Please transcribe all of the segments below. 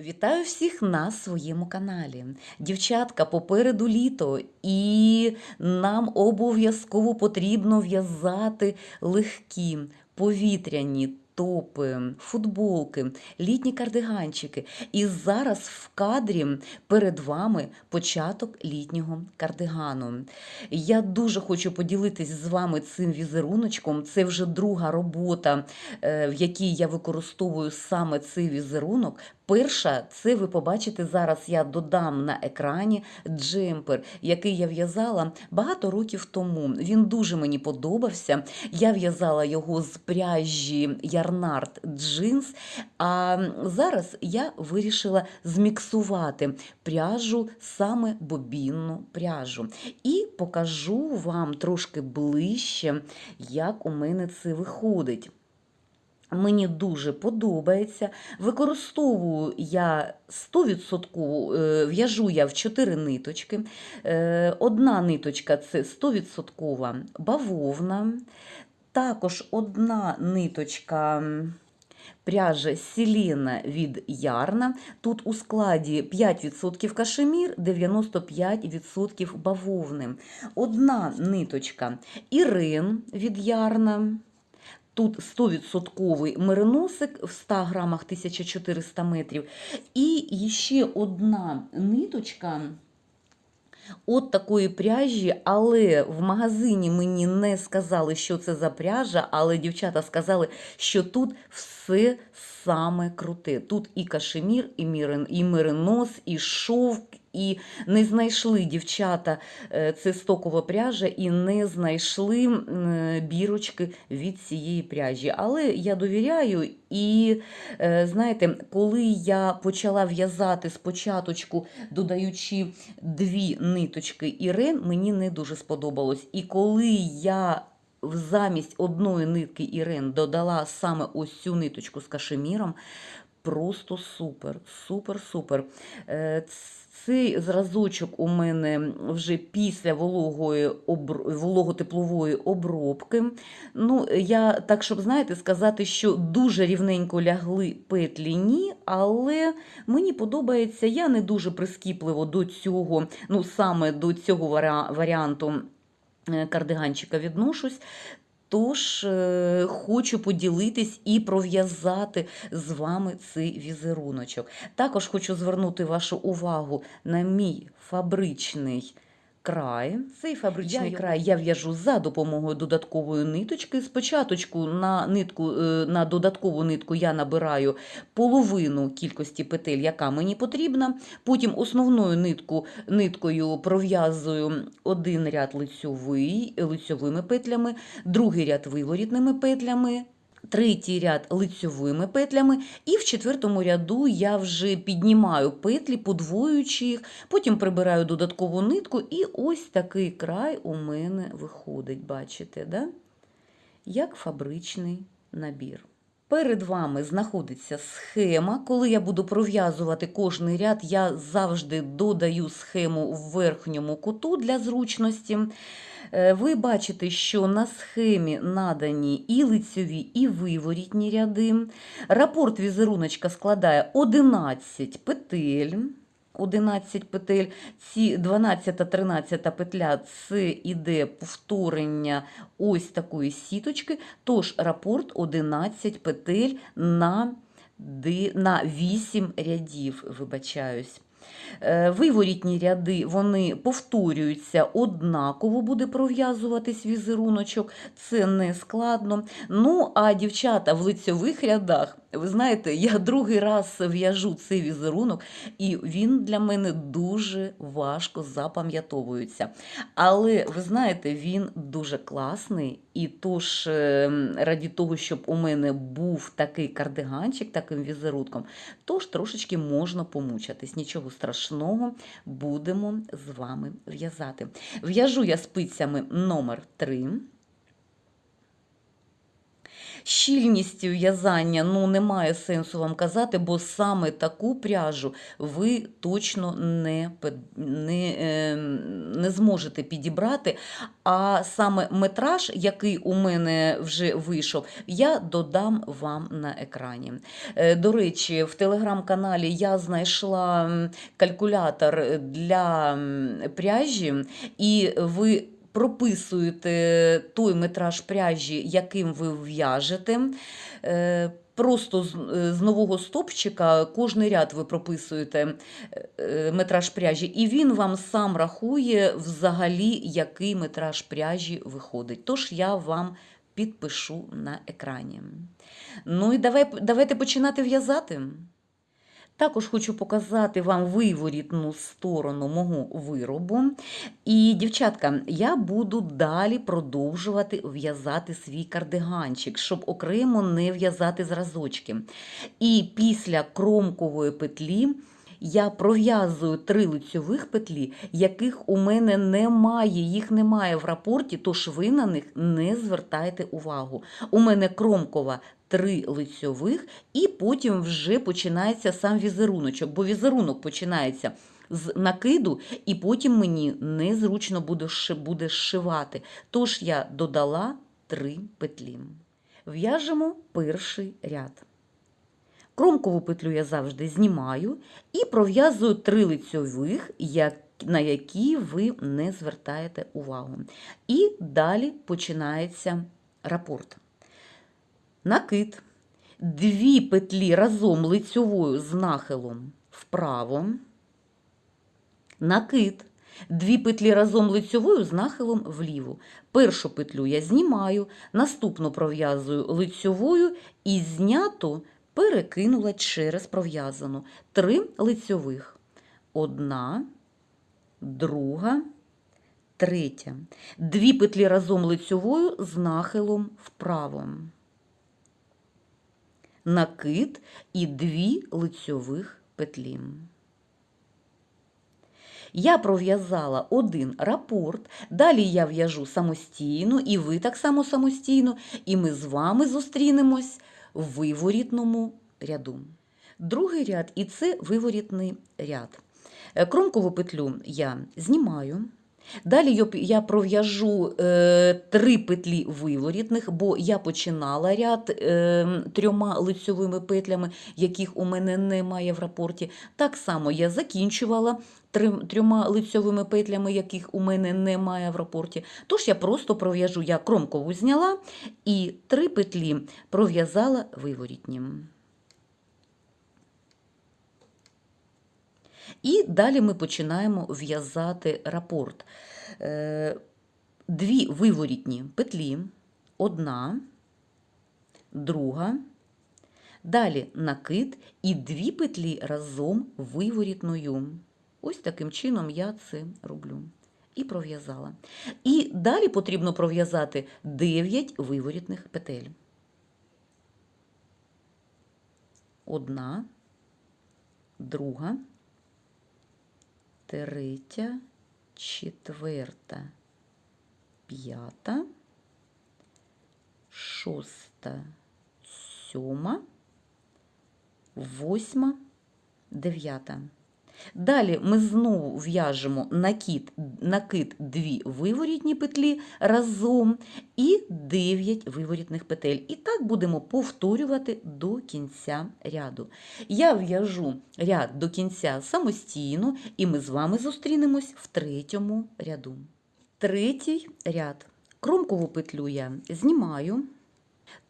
Вітаю всіх на своєму каналі. Дівчатка, попереду літо, і нам обов'язково потрібно в'язати легкі, повітряні топи, футболки, літні кардиганчики. І зараз в кадрі перед вами початок літнього кардигану. Я дуже хочу поділитись з вами цим візеруночком. Це вже друга робота, е, в якій я використовую саме цей візерунок. Перша, це ви побачите зараз. Я додам на екрані джемпер, який я в'язала багато років тому. Він дуже мені подобався. Я в'язала його з пряжі Ярнард джинс. А зараз я вирішила зміксувати пряжу, саме бобінну пряжу. І покажу вам трошки ближче, як у мене це виходить. Мені дуже подобається. Використовую я 100%, е, в'яжу я в 4 ниточки. Е, Одна ниточка це 100% бавовна. Також одна ниточка пряжа Селена від Ярна. Тут у складі 5% кашемір, 95% бавовни. Одна ниточка Ірин від Ярна. Тут 100% мериносик в 100 грамах 1400 метрів. І ще одна ниточка от такої пряжі, але в магазині мені не сказали, що це за пряжа, але дівчата сказали, що тут все саме круте. Тут і кашемір, і, мірин, і меринос, і шовк, і не знайшли дівчата е, це стокова пряжа, і не знайшли бірочки від цієї пряжі. Але я довіряю, і е, знаєте, коли я почала в'язати спочатку, додаючи дві ниточки Ірен, мені не дуже сподобалось. І коли я замість одної нитки Ірен додала саме ось цю ниточку з кашеміром, просто супер, супер, супер. Е, Цей зразочок у мене вже після вологої вологотеплової обробки. Ну, я так, щоб знаєте, сказати, що дуже рівненько лягли петлі ні, але мені подобається, я не дуже прискіпливо до цього, ну саме до цього варіанту е, кардиганчика відношусь. Тож е, хочу поділитись і пров'язати з вами цей візеруночок. Також хочу звернути вашу увагу на мій фабричний край. Цей фабричний Я край я в'яжу за допомогою додаткової ниточки. Спочатку на нитку, е, на додаткову нитку я набираю половину кількості петель, яка мені потрібна. Потім основною нитку, ниткою пров'язую один ряд лицьовий, лицьовими петлями, другий ряд виворітними петлями. Третій ряд лицьовими петлями, і в четвертому ряду я вже піднімаю петлі, подвоюючи їх, потім прибираю додаткову нитку, і ось такий край у мене виходить, бачите, да? як фабричний набір. Перед вами знаходиться схема. Коли я буду пров'язувати кожний ряд, я завжди додаю схему в верхньому куту для зручності. Е, Ви бачите, що на схемі надані і лицьові, і виворітні ряди. Рапорт візеруночка складає 11 петель. 11 петель, ці 12-13 петля це іде повторення ось такої сіточки, тож рапорт 11 петель на, на 8 рядів, вибачаюсь. Е, Виворітні ряди вони повторюються однаково, буде пров'язуватись візеруночок, це не складно. Ну, а дівчата в лицьових рядах, ви знаєте, я другий раз в'яжу цей візерунок, і він для мене дуже важко запам'ятовується. Але ви знаєте, він дуже класний. І тож, е, раді того, щоб у мене був такий кардиганчик, таким візерунком, тож трошечки можна помучатись. Нічого страшного, будемо з вами в'язати. В'яжу я спицями номер 3. Щільністю в'язання ну, немає сенсу вам казати, бо саме таку пряжу ви точно не, не, е, не зможете підібрати. А саме метраж, який у мене вже вийшов, я додам вам на екрані. Е, До речі, в телеграм-каналі я знайшла калькулятор для пряжі, і ви прописуєте той метраж пряжі, яким ви в'яжете. Е, Просто з, е, нового стопчика кожний ряд ви прописуєте е, метраж пряжі, і він вам сам рахує взагалі, який метраж пряжі виходить. Тож я вам підпишу на екрані. Ну і давай, давайте починати в'язати. Також хочу показати вам виворітну сторону мого виробу. І, дівчатка, я буду далі продовжувати в'язати свій кардиганчик, щоб окремо не в'язати зразочки. І після кромкової петлі я пров'язую три лицьових петлі, яких у мене немає, їх немає в рапорті, тож ви на них не звертайте увагу. У мене кромкова три лицьових, і потім вже починається сам візеруночок, бо візерунок починається з накиду, і потім мені незручно буде, ши- буде зшивати. Тож я додала три петлі. В'яжемо перший ряд. Кромкову петлю я завжди знімаю і пров'язую три лицьових, на які ви не звертаєте увагу. І далі починається рапорт. Накид. Дві петлі разом лицьовою з нахилом вправо. Накид. Дві петлі разом лицьовою з нахилом вліво. Першу петлю я знімаю, наступну пров'язую лицьовою і зняту перекинула через пров'язану. Три лицьових. Одна, друга, третя. Дві петлі разом лицьовою з нахилом вправо. Накид і дві лицьових петлі. Я пров'язала один рапорт, далі я в'яжу самостійно, і ви так само самостійно, і ми з вами зустрінемось в виворітному ряду. Другий ряд і це виворітний ряд. Е, Кромкову петлю я знімаю. Далі я- пров'яжу е, три петлі виворітних, бо я починала ряд е, трьома лицьовими петлями, яких у мене немає в рапорті. Так само я закінчувала трьома лицьовими петлями, яких у мене немає в рапорті. Тож я просто пров'яжу, я кромкову зняла і три петлі пров'язала виворітнім. І далі ми починаємо в'язати рапорт. Е, Дві виворітні петлі, одна, друга, далі накид і дві петлі разом виворітною. Ось таким чином я це роблю. І пров'язала. І далі потрібно пров'язати 9 виворітних петель. Одна, друга, третя, четверта, п'ята, шоста, сьома, восьма, дев'ята. Далі ми знову в'яжемо накид, накид дві виворітні петлі разом і 9 виворітних петель. І так будемо повторювати до кінця ряду. Я в'яжу ряд до кінця самостійно, і ми з вами зустрінемось в третьому ряду. Третій ряд. Кромкову петлю я знімаю.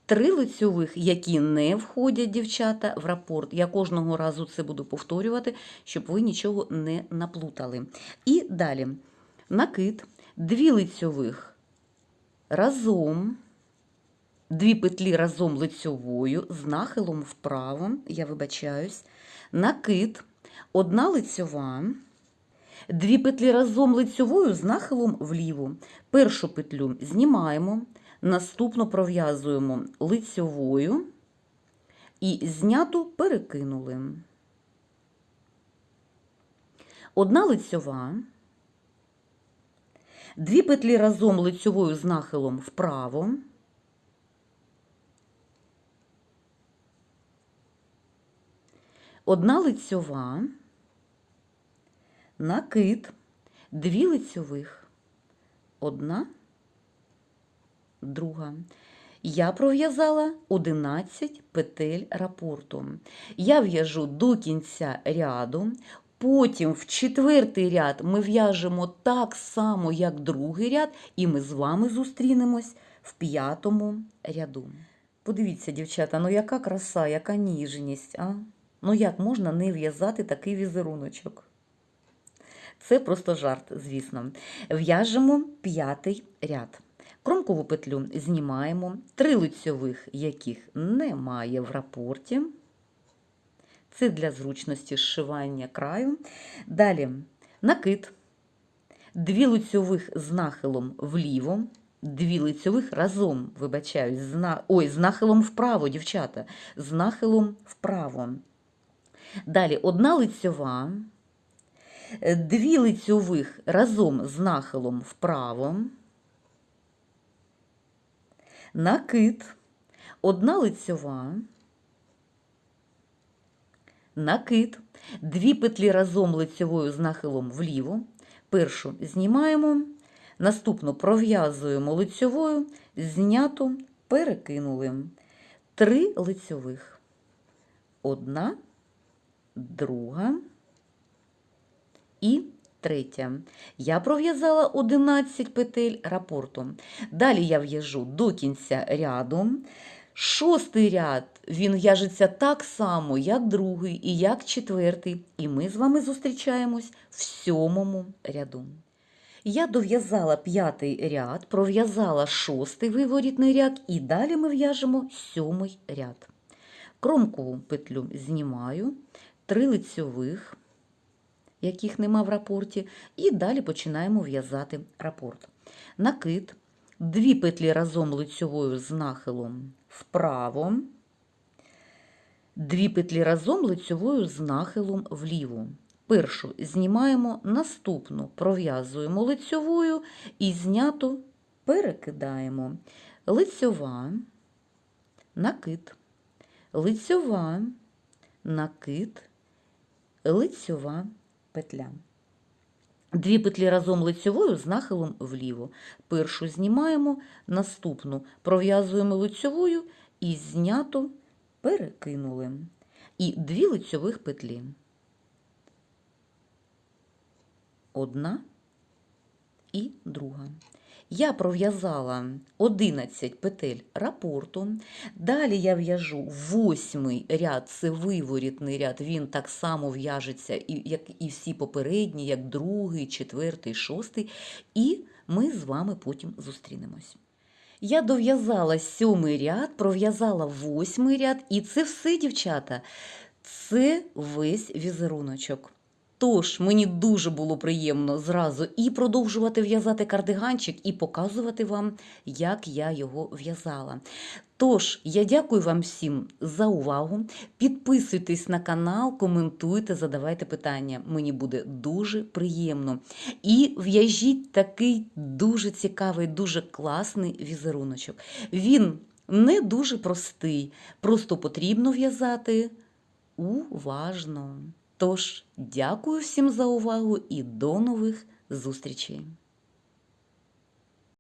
Три лицьових, які не входять, дівчата, в рапорт. Я кожного разу це буду повторювати, щоб ви нічого не наплутали. І далі. Накид, дві лицьових разом, дві петлі разом лицьовою з нахилом вправо, я вибачаюсь, накид, одна лицьова, дві петлі разом лицьовою з нахилом вліво. Першу петлю знімаємо, Наступно пров'язуємо лицьовою і зняту перекинули. Одна лицьова, дві петлі разом лицьовою з нахилом вправо. Одна лицьова, накид, дві лицьових, одна друга. Я пров'язала 11 петель рапорту. Я в'яжу до кінця ряду, потім в четвертий ряд ми в'яжемо так само, як другий ряд, і ми з вами зустрінемось в п'ятому ряду. Подивіться, дівчата, ну яка краса, яка ніжність, а? Ну як можна не в'язати такий візеруночок? Це просто жарт, звісно. В'яжемо п'ятий ряд. Кромкову петлю знімаємо, три лицьових, яких немає в рапорті. Це для зручності зшивання краю. Далі накид, дві лицьових з нахилом вліво, дві лицьових разом, вибачаюсь, з на... ой, з нахилом вправо, дівчата, з нахилом вправо. Далі одна лицьова, е, дві лицьових разом з нахилом вправо, накид, одна лицьова, накид, дві петлі разом лицьовою з нахилом вліво, першу знімаємо, наступну пров'язуємо лицьовою, зняту, перекинули. Три лицьових. Одна, друга і третя. Я пров'язала 11 петель рапорту. Далі я в'яжу до кінця ряду. Шостий ряд він в'яжеться так само, як другий і як четвертий. І ми з вами зустрічаємось в сьомому ряду. Я дов'язала п'ятий ряд, пров'язала шостий виворітний ряд, і далі ми в'яжемо сьомий ряд. Кромкову петлю знімаю, три лицьових, яких нема в рапорті, і далі починаємо в'язати рапорт. Накид, дві петлі разом лицьовою з нахилом вправо, дві петлі разом лицьовою з нахилом вліво. Першу знімаємо, наступну пров'язуємо лицьовою і зняту перекидаємо. Лицьова, накид, лицьова, накид, лицьова петля. Дві петлі разом лицьовою з нахилом вліво. Першу знімаємо, наступну пров'язуємо лицьовою і зняту перекинули. І дві лицьових петлі. Одна і друга. Я пров'язала 11 петель рапорту. Далі я в'яжу восьмий ряд, це виворітний ряд. Він так само в'яжеться, як і всі попередні, як другий, четвертий, шостий. І ми з вами потім зустрінемось. Я дов'язала сьомий ряд, пров'язала восьмий ряд, і це все, дівчата, це весь візеруночок. Тож мені дуже було приємно зразу і продовжувати в'язати кардиганчик, і показувати вам, як я його в'язала. Тож, я дякую вам всім за увагу. Підписуйтесь на канал, коментуйте, задавайте питання. Мені буде дуже приємно. І в'яжіть такий дуже цікавий, дуже класний візеруночок. Він не дуже простий, просто потрібно в'язати уважно. Тож, дякую всім за увагу і до нових зустрічей!